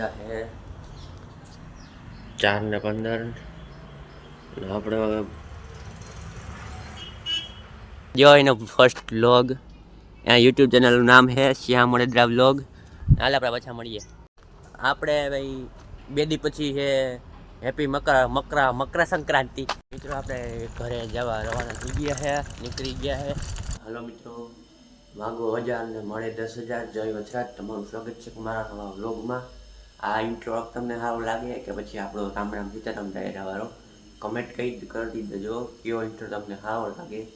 વાગ્યા છે ચાર ને પંદર. આપણે હવે ફર્સ્ટ વ્લોગ એના યુટ્યુબ ચેનલનું નામ છે શ્યામ વડોદરા વ્લોગ હાલ આપણે પાછા મળીએ. આપણે ભાઈ બે દી પછી છે હેપી મકર, મકરા, મકર સંક્રાંતિ. મિત્રો આપણે ઘરે જવા રવાના થઈ ગયા છે નીકળી ગયા છે હલો મિત્રો, માગો હજાર ને મળે દસ હજાર. જય વછરાજ તમારું સ્વાગત છે મારા નવા વ્લોગમાં આ ઇન્ટ્રો તમને સારું લાગે કે પછી આપણો રામ રામ સીતારામ ડાયરા વાળો કમેન્ટ કઈ કરી દેજો કયો ઇન્ટ્રો તમને સારો લાગે?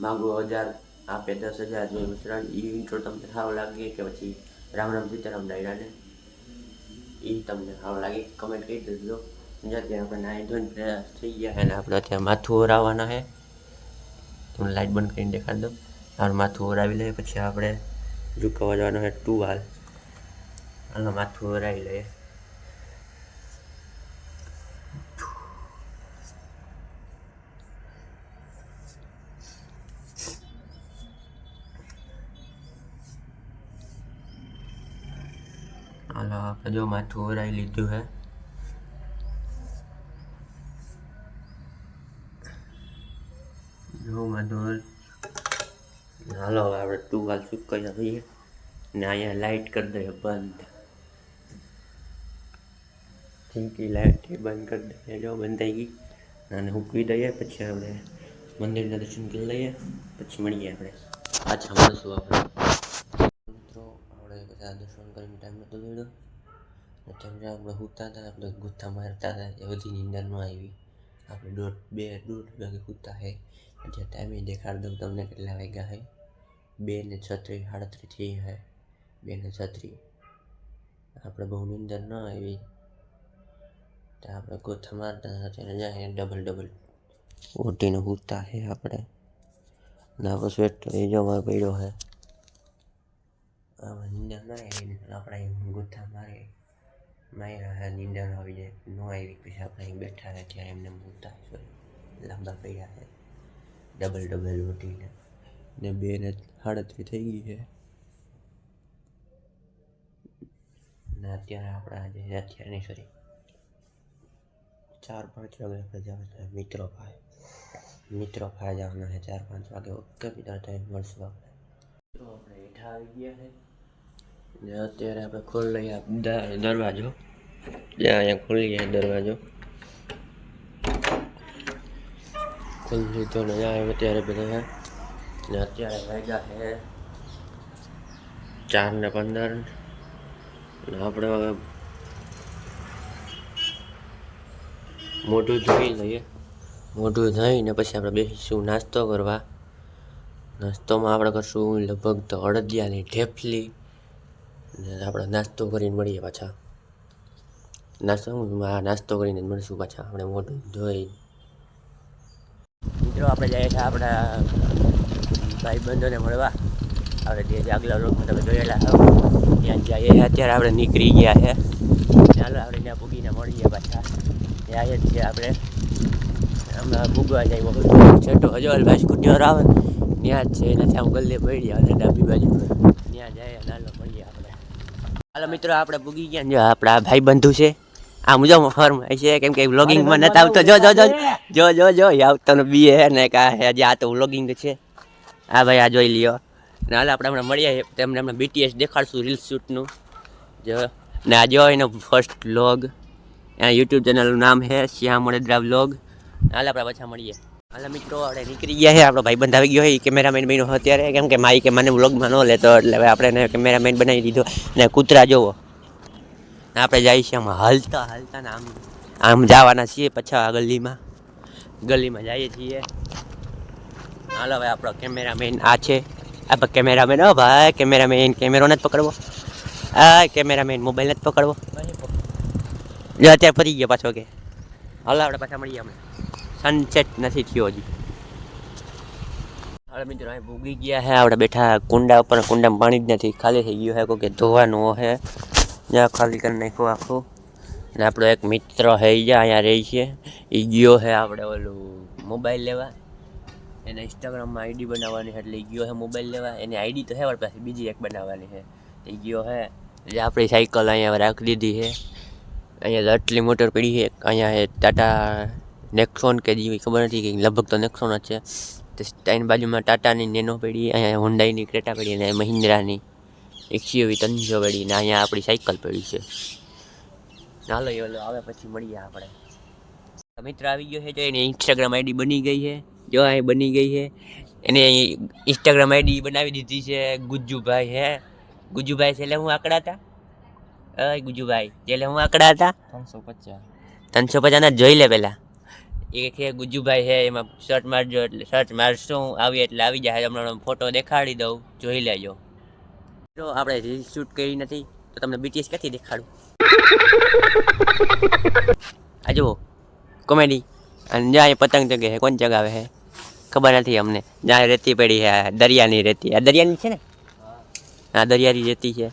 માગો હજાર, આપે દસ હજાર જોઈ મિશ્રણ. એ ઇન્ટ્રો તમને સારો લાગે કે પછી રામ રામ સીતારામ ડાયરાને એ તમને સારું લાગે. કમેન્ટ કરી દેજો. જ્યાંથી આપણે નાઈ ધોઈને પ્રયાસ થઈ ગયા અને આપણે અત્યારે માથું ઓરાવવાના છે. તમને લાઇટ બંધ કરીને દેખાડી દો આપણે માથું ઓરાવી લઈએ. પછી આપણે ઝુકાવા જવાનું છે ટુવાલ. હાલો માથું ઓરાવી લઈએ હાલો આપણે જો માથું ઓરાવી લીધું હે જો માથું હાલો આપણે ટુવાલ સુકાઈ દઈએ ને અહીંયા લાઇટ કરી દઈએ બંધ થીંકી લાઈટ બંધ કરી દઈએ. જો બંધ થઈ ગઈ. અને હૂકવી દઈએ, પછી આપણે મંદિરના દર્શન કરી લઈએ, પછી મળીએ આપણે. પાછા મળશું આપણે. મિત્રો, આપણે બધા દર્શન કરીને ટાઈમ નહોતો દોડ્યો અત્યારે આપણે સૂતા હતા, આપણે ગુથા મારતા હતા, એ બધી નિંદર ન આવી. આપણે દોઢ, બે, દોઢ વાગે સૂતા હે. એટલે ટાઈમે દેખાડી દઉં તમને કેટલા વાગ્યા હે. બે ને છત્રીસ સાડત્રીસ થઈ હે. બે ને છત્રીસ આપણે બહુ નિંદર ન આવી. આપણે ગોથા મારતા અત્યારે જાય ડબલ ડબલ ઓટીને સૂતા છે આપણે. ના બસ સ્વેટર એ જોવા પડ્યો છે આપણે ગોથા મારે માર્યા નીંદર આવી જાય. ન આવી પછી આપણે અહીં બેઠા રહે ત્યારે એમને મૂકતા સોરી લાંબા પડ્યા છે ડબલ ડબલ રોટીને ને બે ને સાડત્રીસ થઈ ગઈ છે ને અત્યારે આપણે આજે અત્યારે નહીં સોરી ચાર, પાંચ વાગે જવાનું છે. મિત્રો ભાઈ મિત્રો ભાઈ જવાના છે ચાર, પાંચ વાગે. ઓકે મિત્રો ટાઈમ મળશું આપણે. મિત્રો, આપણે હેઠા આવી ગયા છે. ને અત્યારે આપણે ખોલીએ દરવાજો. જ્યાં અહીંયા ખોલીએ દરવાજો. ખોલી લીધો ને અહીંયા અત્યારે બધા. ને અત્યારે વાગ્યા છે ચાર ને પંદર. ને આપણે મોઢું ધોઈ લઈએ. મોઢું ધોઈને પછી આપણે બેસીશું નાસ્તો કરવા. નાસ્તોમાં આપણે કરશું લગભગ તો અડદિયાની ઢેફલી. ને આપણે નાસ્તો કરીને મળીએ પાછા. નાસ્તો નાસ્તો કરીને મળીશું પાછા. આપણે મોઢું ધોઈ. મિત્રો આપણે જઈએ છીએ આપણા ભાઈબંધોને મળવા. આપણે જે આગલા રોડમાં તમે જોયેલા હો. ત્યાં જઈએ અત્યારે આપણે નીકળી ગયા છે. ચાલો આપણે ત્યાં પૂગીને મળીએ પાછા. ત્યાં જ છીએ આપણે. હમણાં ભૂગવા જાય છઠ્ઠો છેટો અજવાલભાઈ સ્કૂટીઓ આવે ત્યાં જ છે એનાથી આમ ગલ્લે પડી અને ડાબી બાજુ ત્યાં જાય નાલો પડીએ આપણે. હાલો મિત્રો, આપણે ભૂગી ગયા. જો, આપણા ભાઈ બંધુ છે. આ મુજબ ફોર્મ છે, કેમ કે વ્લોગિંગમાં નથી આવતો. જો જો જો જો જો જો આવતો બી હે ને કા હે, આજે આ તો વ્લોગિંગ છે. હા ભાઈ, આ જોઈ લ્યો. ને હાલ, આપણે હમણાં મળીએ. તેમને હમણાં બીટીએસ દેખાડશું રીલ્સ શૂટનું. જો, ને આ જો એનો ફર્સ્ટ વ્લોગ એના યુટ્યુબ ચેનલનું નામ છે શ્યામ વડોદરા વ્લોગ હાલ આપણે પાછા મળીએ. હાલ મિત્રો, આપણે નીકળી ગયા છે. આપણો ભાઈબંધ આવી ગયો હોય કેમેરામેન બન્યો અત્યારે. કેમ કે માઈ કે મને વ્લોગમાં ન લેતો, એટલે હવે આપણે કેમેરામેન બનાવી દીધો. ને કૂતરા જોવો. આપણે જઈએ છીએ આમ હાલતા હાલતા ને આમ આમ જવાના છીએ પછા ગલીમાં. ગલીમાં જઈએ છીએ. હાલો હવે આપણો કેમેરામેન આ છે. આ કેમેરામેન હો ભાઈ કેમેરામેન કેમેરો નથી પકડવો. આ કેમેરામેન મોબાઈલ નથી પકડવો. અત્યારે પતી ગયો પાછો કે. હાલો આપણે પાછા મળીએ અમે. સનસેટ નથી થયો હજી. હવે મિત્રો, અહીં ભૂગી ગયા છે આપણે બેઠા કુંડા ઉપર. કુંડામાં પાણી જ નથી, ખાલી થઈ ગયું છે કોઈ કે ધોવાનું છે જ્યાં ખાલી કરી નાખ્યું આખું. અને આપણો એક મિત્ર છે ઈ જ્યાં અહીંયા રહે છે. એ ગયો છે આપણે ઓલું મોબાઈલ લેવા. એને ઇન્સ્ટાગ્રામમાં આઈડી બનાવવાની છે એટલે ઈ ગયો છે મોબાઈલ લેવા. એની આઈડી તો છે આપણી પાસે બીજી એક બનાવવાની છે એ ગયો છે એટલે આપણી સાયકલ અહીંયા રાખી દીધી છે અહીંયા આટલી મોટર પડી છે. અહીંયા એ ટાટા નેક્સોન કે જેવી ખબર નથી કે લગભગ તો નેક્સોન જ છે. તો બાજુમાં ટાટાની નેનો પડી, અહીંયા હોન્ડાઈની ક્રેટા પડી અને મહિન્દ્રાની એક્સીયુવી તંજો પડી ને અહીંયા આપણી સાયકલ પડી છે. ચાલો એ આવે પછી મળીએ આપણે. મિત્ર આવી ગયો છે જો એની ઇન્સ્ટાગ્રામ આઈડી બની ગઈ છે. જો અહીં બની ગઈ છે. એને ઇન્સ્ટાગ્રામ આઈડી બનાવી દીધી છે ગુજ્જુભાઈ, હે? ગુજ્જુભાઈ એટલે હું આંકડા હતા અય ગુજુભાઈ જેલે હું આંકડા હતા? ત્રણસો પચાસ. ત્રણસો પચાસના જોઈ લે પહેલાં એ છે ગુજુભાઈ છે એમાં શર્ટ મારજો એટલે સર્ચ મારશું આવી એટલે આવી જાય હમણાં ફોટો દેખાડી દઉં જોઈ લેજો. જો આપણે રીલ શૂટ કરી નથી તો તમને બીટીએસ ક્યાંથી દેખાડું? આ જુઓ કોમેડી અને જ્યાં પતંગ જગ્યા છે કોણ જગાવે છે? ખબર નથી અમને. જ્યાં રેતી પડી છે આ દરિયાની રેતી. આ દરિયાની છે ને? આ દરિયાની રેતી છે.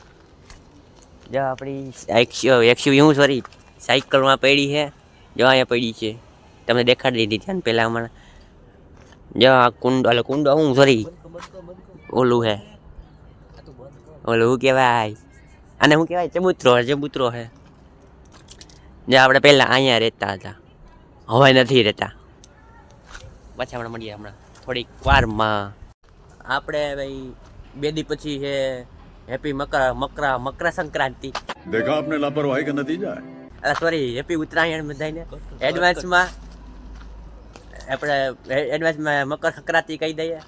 જો આપણી એકસો એકસો હું સોરી સાયકલમાં પડી છે. જો અહીંયા પડી છે. તમને દેખાડી દીધી ને પહેલાં હમણાં. જો આ કુંડો, એટલે કુંડો હું સોરી ઓલું હે. ઓલું શું કહેવાય? અને શું કહેવાય? ચબૂતરો ચબૂતરો હે. જે આપણે પહેલાં અહીંયા રહેતા હતા. હવે નથી રહેતા. પાછા હમણાં મળીએ હમણાં. થોડીક વારમાં. આપણે ભાઈ, બે દી પછી છે હેપી મકર મકર મકર સંક્રાંતિ. દેખા આપને લાપરવાહી કા નતીજા અલા સોરી હેપી ઉત્તરાયણ બધાને એડવાન્સમાં આપણે એડવાન્સમાં મકર સંક્રાંતિ કહી દઈએ.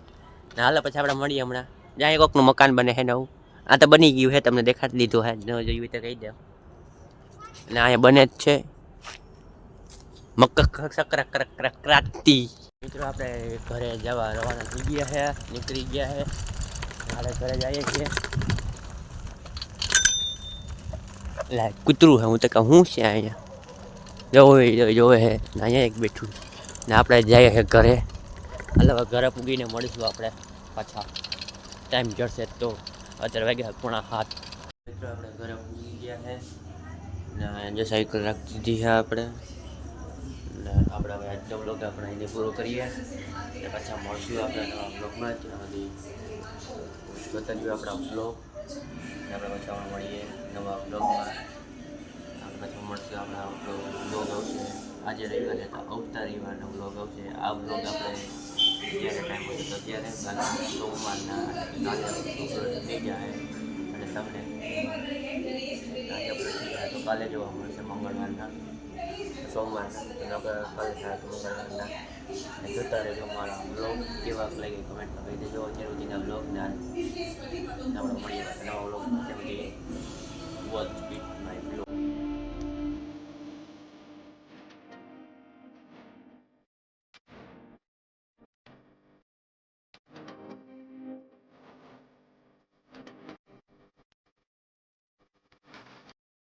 ને હાલો પછી આપણે મળીએ હમણાં. જ્યાં કોકનું મકાન બને છે નવું. આ તો બની ગયું હે તમને દેખાડી દીધું હે. ન જોયું તો કહી દો. અને અહીંયા બને જ છે. મકર સંક્રાંતિ મિત્રો આપણે ઘરે જવા રવાના થઈ ગયા છે નીકળી ગયા છે હાલે ઘરે જઈએ છીએ. લા કૂતરું હે હું તો કહું શું છે અહીંયા જોવે જોવે હે અહીંયા એક બેઠું ને આપણે જઈએ છે ઘરે એટલે હવે ઘરે પૂગીને મળીશું આપણે પાછા ટાઈમ જડશે તો અત્યારે વાગ્યા પૂણા હાથ આપણે ઘરે પૂગી ગયા છે ને જો સાયકલ રાખી દીધી છે આપણે ને આપણે હવે આજનો બ્લોગ આપણે એને પૂરો કરીએ ને પાછા મળશું આપણે નવા બ્લોગમાં ત્યાં સુધી જોતા આપણા બ્લોગ આપણે પાછા મળીએ આજે રવિવાર હતા આવતા રવિવારનો બ્લોગ આવશે. આ બ્લોગ આપણે જ્યારે ટાઈમ હોય તો ત્યારે સોમવારના થઈ જાય અને તમને તો કાલે જોવા મળશે મંગળવારના. આપણે કાલે થયા તો મંગળવારના. અને જોતા રહેજો મારા બ્લોગ કેવા લાગે કમેન્ટમાં કહી દેજો. અત્યાર સુધીના બ્લોગના આપણે મળીએ નવા બ્લોગ કેમ કે વોચ